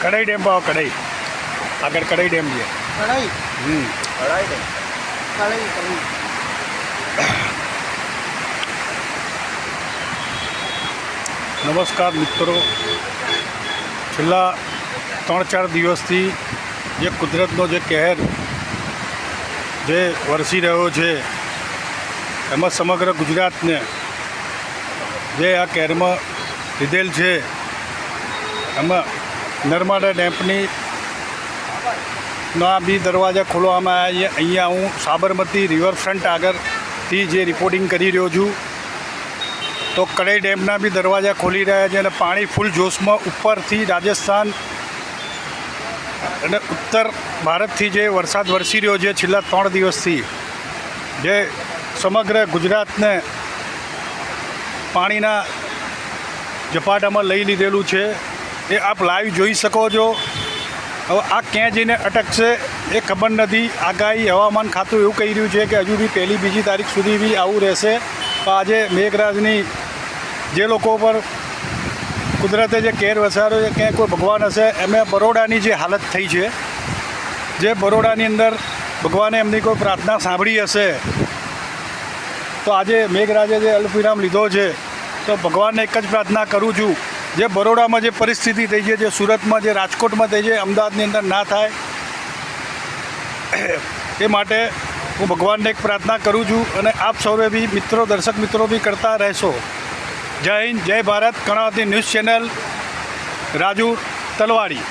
કડાઈ dam પાવ કડાઈ આગળ કડાઈ dam છે. કડાઈ હમ. કડાઈ કડાઈ નમસ્કાર મિત્રો. છેલ્લા ત્રણ ચાર દિવસથી જે કુદરતનો જે કહેર જે વરસી રહ્યો છે એમાં સમગ્ર ગુજરાતને જે આ કેરમાં લીધેલ છે, એમાં નર્મદા ડેમ્પની ના બી દરવાજા ખોલવામાં આવ્યા અહીંયા હું સાબરમતી રિવરફ્રન્ટ આગળથી જે રિપોર્ટિંગ કરી રહ્યો છું, તો કડઈ ડેમના બી દરવાજા ખોલી રહ્યા છે અને પાણી ફૂલ જોશમાં ઉપરથી રાજસ્થાન અને ઉત્તર ભારતથી જે વરસાદ વરસી રહ્યો છે છેલ્લા ત્રણ દિવસથી, જે સમગ્ર ગુજરાતને પાણીના ઝપાટામાં લઈ લીધેલું છે. એ આપ લાઈવ જોઈ શકો છો. હવે આ ક્યાં જઈને અટકશે એ ખબર નથી. આગાહી હવામાન ખાતું એવું કહી રહ્યું છે કે હજુ બી પહેલી બીજી તારીખ સુધી બી આવું રહેશે. તો આજે મેઘરાજની જે લોકો પર કુદરતે જે કેર વસાર્યો છે, ક્યાંય કોઈ ભગવાન હશે, એમે બરોડાની જે હાલત થઈ છે. જે બરોડાની અંદર ભગવાને એમની કોઈ પ્રાર્થના સાંભળી હશે તો આજે મેઘરાજે જે અલ્પવિરામ લીધો છે, તો ભગવાનને એક જ પ્રાર્થના કરું છું, જે બરોડામાં જે પરિસ્થિતિ થઈ છે, જે સુરતમાં જે રાજકોટમાં થઈ છે, અમદાવાદની અંદર ના થાય, એ માટે હું ભગવાનને એક પ્રાર્થના કરું છું અને આપ સૌએ બી મિત્રો, દર્શક મિત્રો બી કરતા રહેશો. જય હિન્દ, જય ભારત કર્ણાવતી ન્યૂઝ ચેનલ રાજુ તલવાડી.